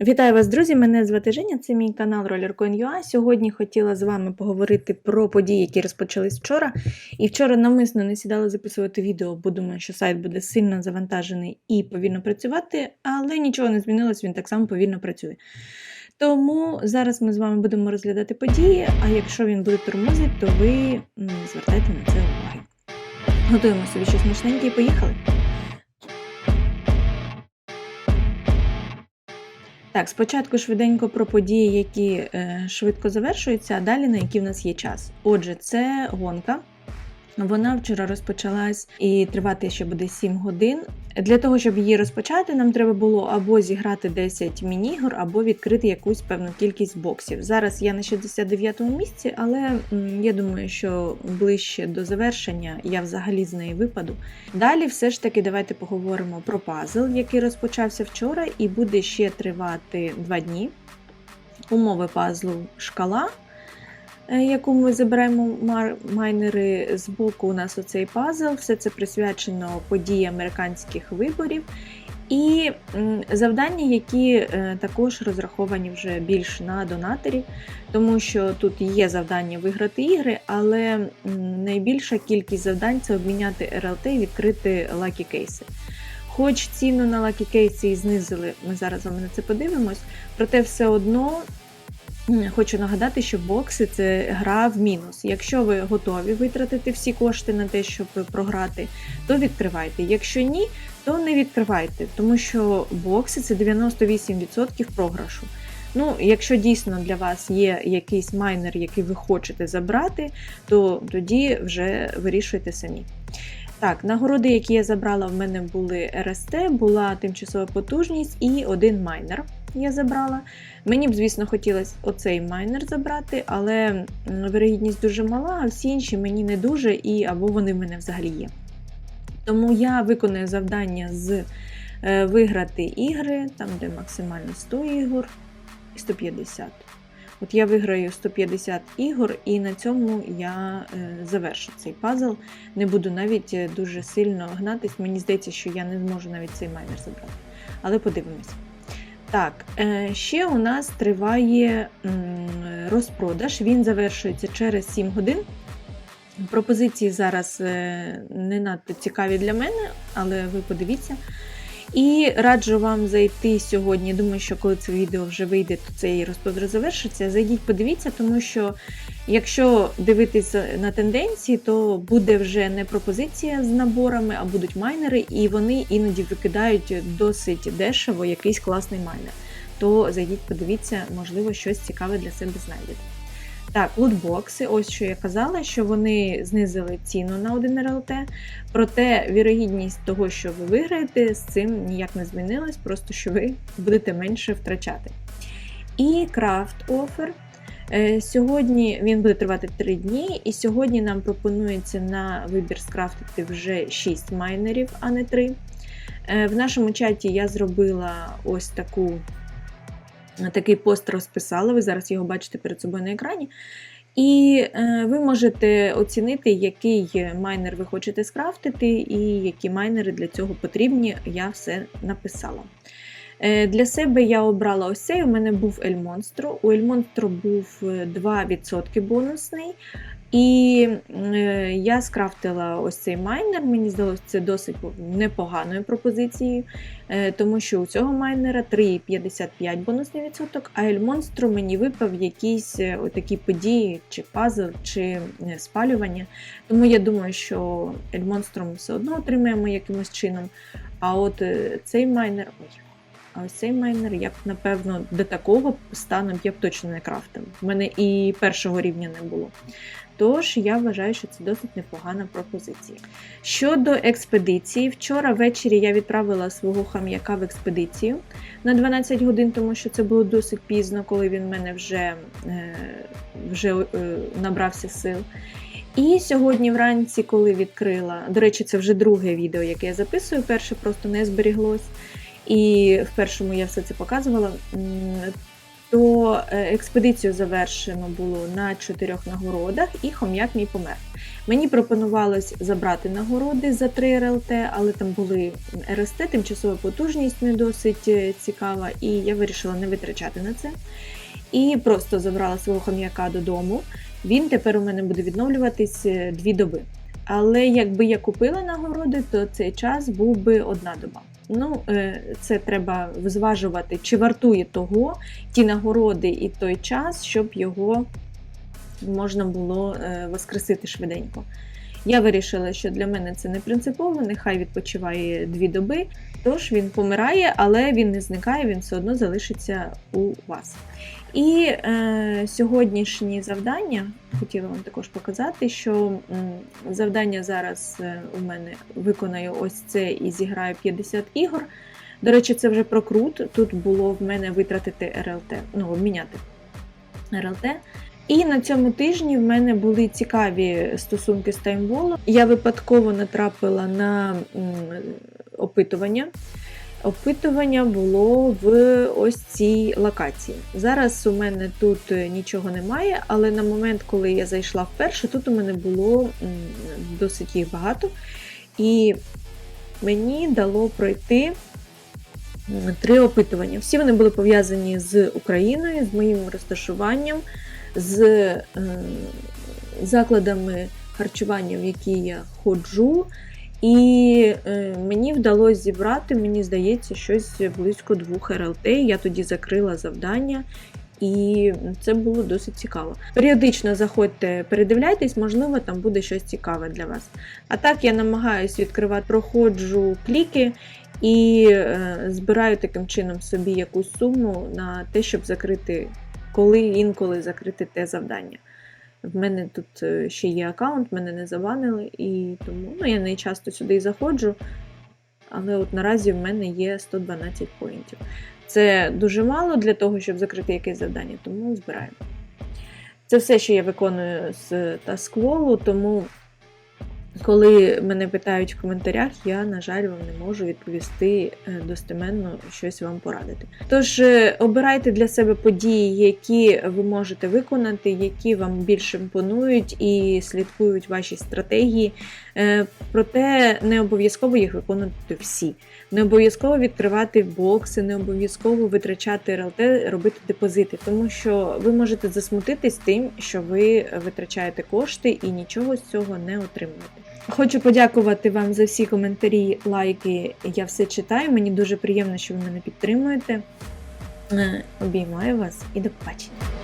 Вітаю вас, друзі! Мене звати Женя, це мій канал RollerCoin.ua. Сьогодні хотіла з вами поговорити про події, які розпочались вчора. І вчора навмисно не сідала записувати відео, бо думаю, що сайт буде сильно завантажений і повільно працювати, але нічого не змінилось, він так само повільно працює. Тому зараз ми з вами будемо розглядати події, а якщо він буде тормозити, то ви звертайте на це уваги. Готуємо собі щось смачненьке і поїхали. Так, спочатку швиденько про події, які е, швидко завершуються, а далі на які в нас є час. Отже, це гонка. Вона вчора розпочалась і тривати ще буде 7 годин. Для того, щоб її розпочати, нам треба було або зіграти 10 міні-ігор, або відкрити якусь певну кількість боксів. Зараз я на 69-му місці, але я думаю, що ближче до завершення я взагалі з неї випаду. Далі, все ж таки, давайте поговоримо про пазл, який розпочався вчора, і буде ще тривати 2 дні. Умови пазлу шкала яку ми забираємо майнери з боку. У нас оцей пазл. Все це присвячено події американських виборів. І завдання, які е, також розраховані вже більш на донаторів, тому що тут є завдання виграти ігри, але найбільша кількість завдань це обміняти РЛТ і відкрити лакі кейси. Хоч ціну на лакі кейси і знизили, ми зараз з на це подивимось, проте все одно Хочу нагадати, що бокси це гра в мінус. Якщо ви готові витратити всі кошти на те, щоб програти, то відкривайте. Якщо ні, то не відкривайте, тому що бокси це 98% програшу. Ну, якщо дійсно для вас є якийсь майнер, який ви хочете забрати, то тоді вже вирішуйте самі. Так, нагороди, які я забрала, в мене були РСТ, була тимчасова потужність і один майнер я забрала. Мені б, звісно, хотілося оцей майнер забрати, але вирогідність дуже мала, а всі інші мені не дуже, і або вони в мене взагалі є. Тому я виконую завдання з е, виграти ігри, там, де максимально 100 ігор і 150. От я виграю 150 ігор, і на цьому я е, завершу цей пазл. Не буду навіть е, дуже сильно гнатись. Мені здається, що я не зможу навіть цей майнер забрати. Але подивимось. Так, е, ще у нас триває розпродаж. Він завершується через 7 годин. Пропозиції зараз е, не надто цікаві для мене, але ви подивіться. І раджу вам зайти сьогодні. Думаю, що коли це відео вже вийде, то цей розпродаж завершиться. Зайдіть, подивіться, тому що якщо дивитися на тенденції, то буде вже не пропозиція з наборами, а будуть майнери, і вони іноді викидають досить дешево якийсь класний майнер. То зайдіть, подивіться, можливо, щось цікаве для себе знайдете. Так, лутбокси, ось що я казала, що вони знизили ціну на 1 РЛТ, проте вірогідність того, що ви виграєте, з цим ніяк не змінилась, просто що ви будете менше втрачати. І крафт офер. Е, Сьогодні він буде тривати 3 дні, і сьогодні нам пропонується на вибір скрафтити вже 6 майнерів, а не 3. В нашому чаті я зробила ось таку такий пост розписала, ви зараз його бачите перед собою на екрані. І е, ви можете оцінити, який майнер ви хочете скрафтити, і які майнери для цього потрібні. Я все написала. Е, для себе я обрала ось цей. У мене був El Monstro. У El Monstro був 2% бонусний. І е, я скрафтила ось цей майнер. Мені здалося, це досить непоганою пропозицією, е, тому що у цього майнера 3,55 бонусний відсоток, а El Monstro мені випав якісь е, такі події, чи пазл, чи е, спалювання. Тому я думаю, що Monstro ми все одно отримаємо якимось чином. А от е, цей майнер. Ой, цей майнер я б, напевно, до такого стану я б точно не крафтив. У мене і першого рівня не було. Тож я вважаю, що це досить непогана пропозиція. Щодо експедиції, вчора ввечері я відправила свого хам'яка в експедицію на 12 годин, тому що це було досить пізно, коли він в мене вже, е, вже е, набрався сил. І сьогодні вранці, коли відкрила, до речі, це вже друге відео, яке я записую, перше просто не зберіглось. І в першому я все це показувала. То е, експедицію завершено було на чотирьох нагородах, і хом'як мій помер. Мені пропонувалось забрати нагороди за 3 РЛТ, але там були РСТ, тимчасова потужність не досить е, цікава, і я вирішила не витрачати на це. І просто забрала свого хом'яка додому. Він тепер у мене буде відновлюватись е, дві доби. Але якби я купила нагороди, то цей час був би одна доба. Ну, е, це треба зважувати, чи вартує того ті нагороди і той час, щоб його можна було е, воскресити швиденько. Я вирішила, що для мене це не принципово, нехай відпочиває дві доби. Тож він помирає, але він не зникає, він все одно залишиться у вас. І е, сьогоднішні завдання хотіла вам також показати, що завдання зараз е, у мене виконаю ось це і зіграю 50 ігор. До речі, це вже прокрут. Тут було в мене витратити РЛТ, ну, обміняти РЛТ. І на цьому тижні в мене були цікаві стосунки з таймволом. Я випадково натрапила на опитування. Опитування було в ось цій локації. Зараз у мене тут нічого немає, але на момент, коли я зайшла вперше, тут у мене було досить їх багато. І мені дало пройти три опитування. Всі вони були пов'язані з Україною, з моїм розташуванням, з е, закладами харчування, в які я ходжу. І е, мені вдалося зібрати, мені здається, щось близько двох РЛТ. Я тоді закрила завдання, і це було досить цікаво. Періодично заходьте, передивляйтесь, можливо, там буде щось цікаве для вас. А так я намагаюся відкривати, проходжу кліки і е, збираю таким чином собі якусь суму на те, щоб закрити, коли інколи закрити те завдання. В мене тут е, ще є аккаунт, мене не забанили, і тому ну, я не часто сюди і заходжу. Але от наразі в мене є 112 поінтів. Це дуже мало для того, щоб закрити якесь завдання, тому збираємо. Це все, що я виконую з таскволу, тому коли мене питають в коментарях, я, на жаль, вам не можу відповісти е, достеменно щось вам порадити. Тож е, обирайте для себе події, які ви можете виконати, які вам більш імпонують і слідкують ваші стратегії. Е, Проте не обов'язково їх виконувати всі. Не обов'язково відкривати бокси, не обов'язково витрачати РЛТ, робити депозити, тому що ви можете засмутитись тим, що ви витрачаєте кошти і нічого з цього не отримуєте. Хочу подякувати вам за всі коментарі, лайки. Я все читаю. Мені дуже приємно, що ви мене підтримуєте. Е, Обіймаю вас і до побачення.